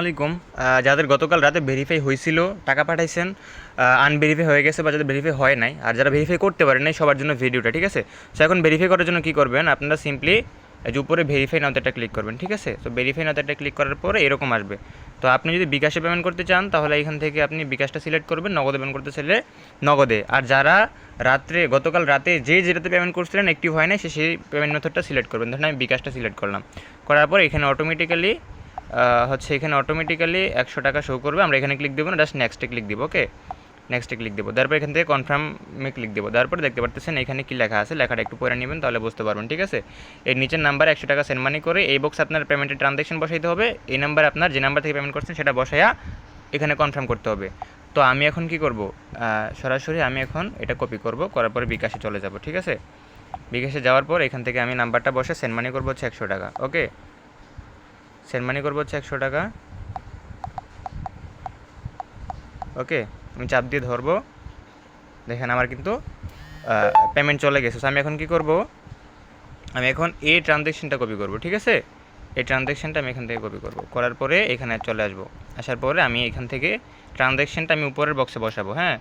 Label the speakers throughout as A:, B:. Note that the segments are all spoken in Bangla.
A: আলাইকুম। যাদের গতকাল রাতে ভেরিফাই হয়েছিল টাকা পাঠাইছেন আনভেরিফাই হয়ে গেছে বা যাদের ভেরিফাই হয় নাই, আর যারা ভেরিফাই করতে পারেন নাই, সবার জন্য ভিডিওটা ঠিক আছে? সো এখন ভেরিফাই করার জন্য কী করবেন, আপনারা সিম্পলি যে উপরে ভেরিফাই একটা ক্লিক করবেন, ঠিক আছে? তো ভেরিফাই নাওতে একটা ক্লিক করার পরে এরকম আসবে। তো আপনি যদি বিকাশে পেমেন্ট করতে চান, তাহলে এখান থেকে আপনি বিকাশটা সিলেক্ট করবেন, নগদে পেমেন্ট করতে চাইলে নগদে। আর যারা রাত্রে, গতকাল রাতে যে যেটাতে পেমেন্ট করছিলেন একটিভ হয় নাই, সে সেই পেমেন্ট মেথডটা সিলেক্ট করবেন। ধরুন আমি বিকাশটা সিলেক্ট করলাম। করার পর এখানে অটোমেটিক্যালি হচ্ছে এখানে অটোমেটিক্যালি একশো টাকা শো করবে। আমরা এখানে ক্লিক দেবো না জাস্ট নেক্সটে ক্লিক দেবো ওকে নেক্সটে ক্লিক দেবো। তারপর এখান থেকে কনফার্মে ক্লিক দেবো। তারপর দেখতে পারতেছেন এখানে কী লেখা আছে, লেখাটা একটু পরে নেবেন, তাহলে বুঝতে পারবেন, ঠিক আছে? এই নিচের নাম্বার একশো টাকা সেন্ড মানি করে এই বক্স আপনার পেমেন্টের ট্রানজ্যাকশন বসাইতে হবে। এই নাম্বার আপনার যে নাম্বার থেকে পেমেন্ট করছেন সেটা বসাইয়া এখানে কনফার্ম করতে হবে। তো আমি এখন কি করব? সরাসরি আমি এখন এটা কপি করব, করার পরে বিকাশে চলে যাব, ঠিক আছে? বিকাশে যাওয়ার পর এখান থেকে আমি নাম্বারটা বসে সেন্ড মানি করব হচ্ছে একশো টাকা ওকে সেন্ড মানি করব হচ্ছে একশো টাকা। ওকে আমি চাপ দিয়ে ধরবো। দেখেন আমার কিন্তু পেমেন্ট চলে গেছে। আমি এখন কি করব? আমি এখন এই ট্রানজ্যাকশনটা কপি করব, ঠিক আছে? এই ট্রানজ্যাকশনটা আমি এখান থেকে কপি করব। করার পরে এখানে চলে আসব। আসার পরে আমি এখান থেকে ট্রানজ্যাকশনটা আমি উপরের বক্সে বসাবো হ্যাঁ?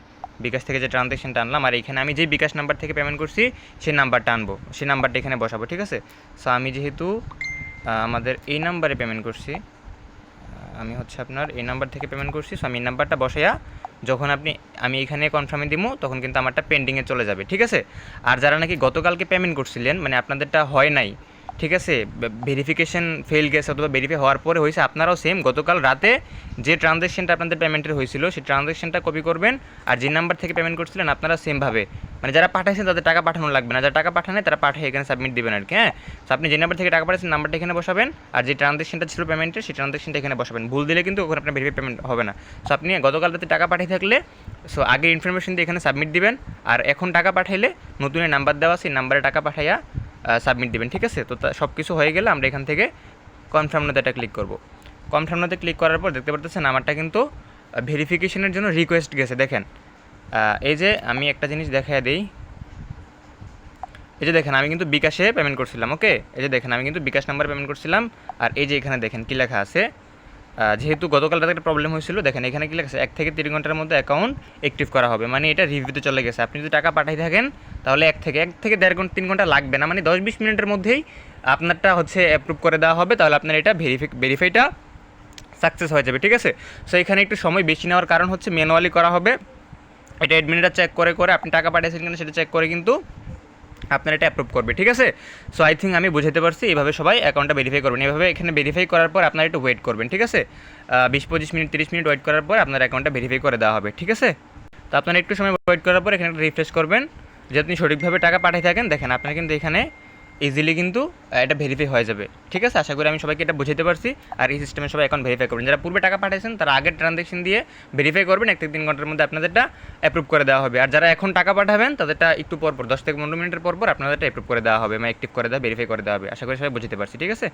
A: বিকাশ থেকে যে ট্রানজ্যাকশনটা আনলাম, আর এখানে আমি যে বিকাশ নাম্বার থেকে পেমেন্ট করছি, সেই নাম্বারটা আনব। সেই নাম্বারটা এখানে বসাবো, ঠিক আছে? সো আমি যেহেতু আমাদের এই নাম্বারে পেমেন্ট করছি। আমি হচ্ছে আপনার এই নাম্বার থেকে পেমেন্ট করছি। সো আমি এই নাম্বারটা বসাইয়া যখন আপনি, আমি এখানে কনফার্মে দিব তখন কিন্তু আমারটা পেন্ডিংয়ে চলে যাবে, ঠিক আছে? আর যারা নাকি গতকালকে পেমেন্ট করছিলেন মানে আপনাদেরটা হয় নাই ঠিক আছে ভেরিফিকেশন ফেল গেছে অথবা ভেরিফাই হওয়ার পরে হয়েছে, আপনারাও সেম গতকাল রাতে যে ট্রানজ্যাকশনটা আপনাদের পেমেন্টের হয়েছিল, সেই ট্রানজ্যাকশনটা কপি করবেন আর যে নাম্বার থেকে পেমেন্ট করছিলেন, আপনারা সেমভাবে মানে যারা পাঠাইছেন তাদের টাকা পাঠানো লাগবে না, যারা টাকা পাঠানে তারা পাঠিয়ে এখানে সাবমিট দেবেন আর কি হ্যাঁ? তো আপনি যে নাম্বার থেকে টাকা পাঠাচ্ছেন নাম্বারটা এখানে বসাবেন আর যে ট্রানজ্যাকশনটা ছিল পেমেন্টের সেই ট্রানজ্যাকশনটা এখানে বসাবেন। ভুল দিলে কিন্তু ওখানে আপনার ভেরিফাই পেমেন্ট হবে না। সো আপনি গতকাল রাতে টাকা পাঠিয়ে থাকলে সো আগে ইনফরমেশন দিয়ে এখানে সাবমিট দিবেন আর এখন টাকা পাঠাইলে নতুন নাম্বার দেওয়া সেই নাম্বারে টাকা পাঠাইয়া সাবমিট দেবেন, ঠিক আছে? তো সব কিছু হয়ে গেলে আমরা এখান থেকে কনফার্ম নোতে একটা ক্লিক করব। কনফার্ম নোতে ক্লিক করার পর দেখতে পারতেছেন আমারটা কিন্তু ভেরিফিকেশনের জন্য রিকোয়েস্ট গেছে, দেখেন। এই যে আমি একটা জিনিস দেখা দিই। এই যে দেখেন, আমি কিন্তু বিকাশে পেমেন্ট করছিলাম ওকে এই যে দেখেন, আমি কিন্তু বিকাশ নাম্বার পেমেন্ট করছিলাম, আর এই যে এখানে দেখেন কী লেখা আছে? যেহেতু গতকাল রাতে একটা প্রবলেম হয়েছিল, দেখেন এখানে কি লেখা এক থেকে তিন ঘণ্টার মধ্যে অ্যাকাউন্ট অ্যাক্টিভ করা হবে মানে এটা রিভিউতে চলে গেছে। আপনি যদি টাকা পাঠাই থাকেন, তাহলে এক থেকে এক থেকে দেড় ঘণ্টা, তিন ঘণ্টা লাগবে না মানে দশ বিশ মিনিটের মধ্যেই আপনারটা হচ্ছে অ্যাপ্রুভ করে দেওয়া হবে, তাহলে আপনার এটা ভেরিফাই ভেরিফাইটা সাকসেস হয়ে যাবে, ঠিক আছে? সো এখানে একটু সময় বেশি নেওয়ার কারণ হচ্ছে ম্যানুয়ালি করা হবে। এটা অ্যাডমিনটা চেক করে করে আপনি টাকা পাঠিয়েছেন কিনা সেটা চেক করে কিন্তু আপনার এটা অ্যাপ্রুভ করবে, ঠিক আছে? সো আই থিঙ্ক আমি বুঝাতে পারছি, এইভাবে সবাই অ্যাকাউন্টটা ভেরিফাই করবেন। এভাবে এখানে ভেরিফাই করার পর আপনারা একটু ওয়েট করবেন, ঠিক আছে? বিশ, পঁচিশ মিনিট, তিরিশ মিনিট ওয়েট করার পর আপনার অ্যাকাউন্টটা ভেরিফাই করে দেওয়া হবে, ঠিক আছে? তো আপনারা একটু সময় ওয়েট করার পর এখানে রিফ্রেশ করবেন। যদি আপনি সঠিকভাবে টাকা পাঠিয়ে থাকেন, দেখেন আপনার কিন্তু এখানে ইজিলি কিন্তু এটা ভেরিফাই হয়ে যাবে। ঠিক আছে? আশা করি আমি সবাইকে এটা বুঝাতে পারছি। আর এই সিস্টেমে সবাই এখন ভেরিফাই করবেন। যারা পূর্বে টাকা পাঠিয়েছেন তারা আগের ট্রানজ্যাকশন দিয়ে ভেরিফাই করবেন। এক থেকে তিন ঘণ্টার মধ্যে আপনাদেরটা অ্যাপ্রুভ করে দেওয়া হবে। আর যারা এখন টাকা পাঠাবেন, তাদেরটা একটু পরপর পর দশ থেকে পনেরো মিনিটের পর পর আপনাদেরটা অ্যাপ্রুভ করে দেওয়া হবে মানে অ্যাক্টিভ করে দেওয়া ভেরিফাই করে দেওয়া হবে। আশা করি সবাই বুঝতে পারছি। ঠিক আছে?